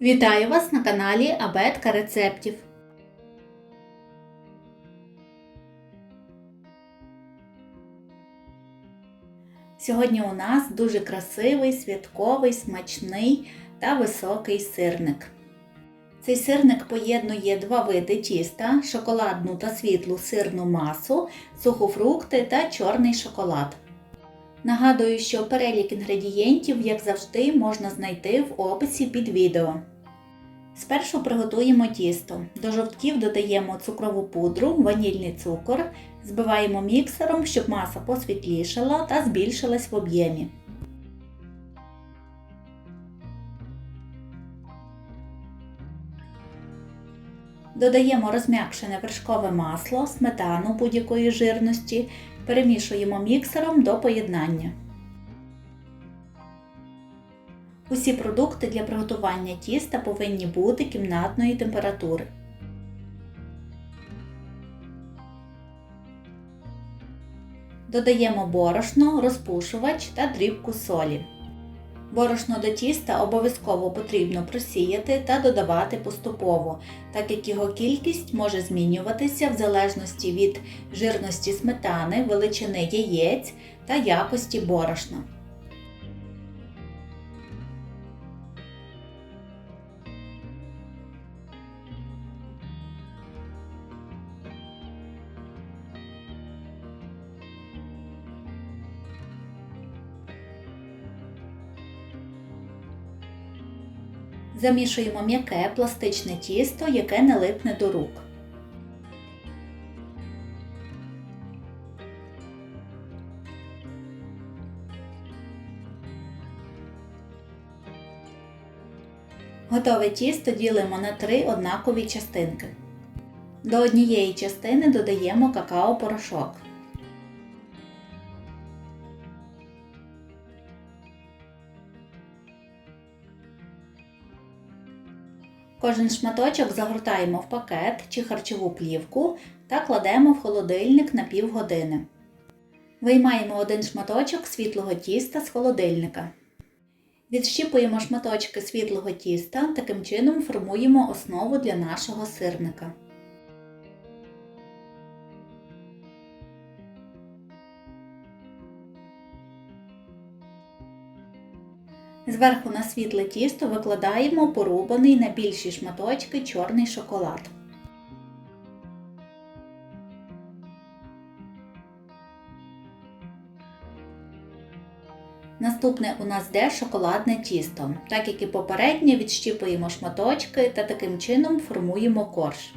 Вітаю вас на каналі Абетка рецептів. Сьогодні у нас дуже красивий, святковий, смачний та високий сирник. Цей сирник поєднує два види тіста шоколадну та світлу сирну масу, сухофрукти та чорний шоколад. Нагадую, що перелік інгредієнтів, як завжди, можна знайти в описі під відео. Спершу приготуємо тісто. До жовтків додаємо цукрову пудру, ванільний цукор, збиваємо міксером, щоб маса посвітлішала та збільшилась в об'ємі. Додаємо розм'якшене вершкове масло, сметану будь-якої жирності, перемішуємо міксером до поєднання. Усі продукти для приготування тіста повинні бути кімнатної температури. Додаємо борошно, розпушувач та дрібку солі. Борошно до тіста обов'язково потрібно просіяти та додавати поступово, так як його кількість може змінюватися в залежності від жирності сметани, величини яєць та якості борошна. Замішуємо м'яке пластичне тісто, яке не липне до рук. Готове тісто ділимо на три однакові частинки. До однієї частини додаємо какао-порошок. Кожен шматочок загортаємо в пакет чи харчову плівку та кладемо в холодильник на півгодини. Виймаємо один шматочок світлого тіста з холодильника. Відщіпуємо шматочки світлого тіста, таким чином формуємо основу для нашого сирника. Зверху на світле тісто викладаємо порубаний на більші шматочки чорний шоколад. Наступне у нас йде шоколадне тісто. Так як і попереднє, відщіпуємо шматочки та таким чином формуємо корж.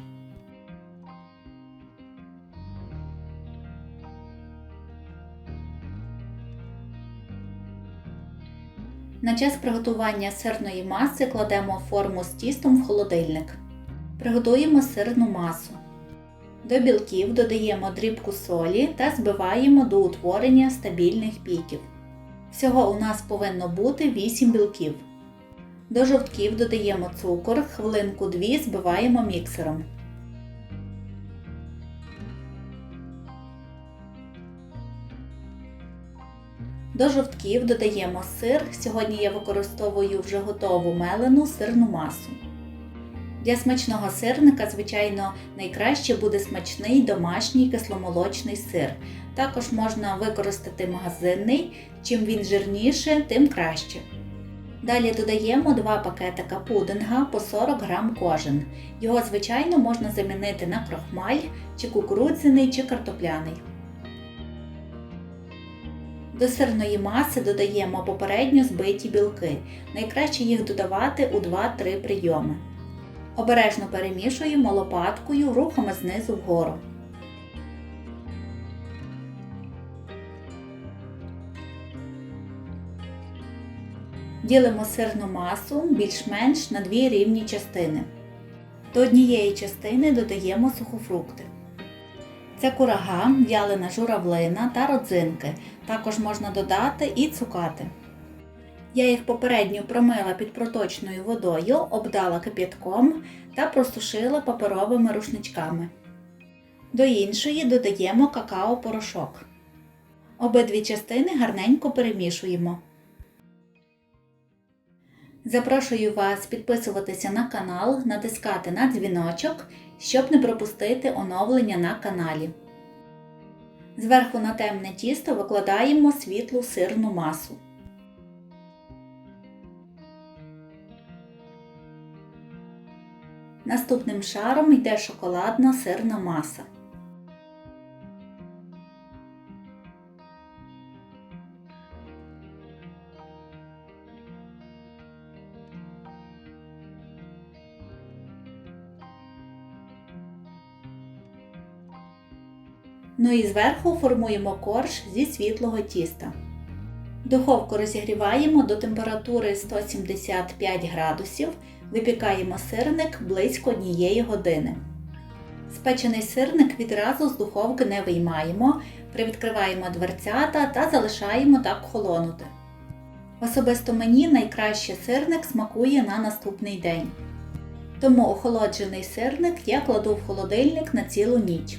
На час приготування сирної маси кладемо форму з тістом в холодильник. Приготуємо сирну масу. До білків додаємо дрібку солі та збиваємо до утворення стабільних піків. Всього у нас повинно бути 8 білків. До жовтків додаємо цукор, хвилинку 2 збиваємо міксером. До жовтків додаємо сир. Сьогодні я використовую вже готову мелену сирну масу. Для смачного сирника, звичайно, найкраще буде смачний домашній кисломолочний сир. Також можна використати магазинний, чим він жирніше, тим краще. Далі додаємо 2 пакетика пудинга по 40 г кожен. Його, звичайно, можна замінити на крохмаль, чи кукурудзяний, чи картопляний. До сирної маси додаємо попередньо збиті білки. Найкраще їх додавати у 2-3 прийоми. Обережно перемішуємо лопаткою рухами знизу вгору. Ділимо сирну масу більш-менш на дві рівні частини. До однієї частини додаємо сухофрукти. Це курага, в'ялена журавлина та родзинки. Також можна додати і цукати. Я їх попередньо промила під проточною водою, обдала кип'ятком та просушила паперовими рушничками. До іншої додаємо какао-порошок. Обидві частини гарненько перемішуємо. Запрошую вас підписуватися на канал, натискати на дзвіночок, щоб не пропустити оновлення на каналі. Зверху на темне тісто викладаємо світлу сирну масу. Наступним шаром йде шоколадна сирна маса. Ну і зверху формуємо корж зі світлого тіста. Духовку розігріваємо до температури 175 градусів, випікаємо сирник близько однієї години. Спечений сирник відразу з духовки не виймаємо, привідкриваємо дверцята та залишаємо так холонути. Особисто мені найкраще сирник смакує на наступний день. Тому охолоджений сирник я кладу в холодильник на цілу ніч.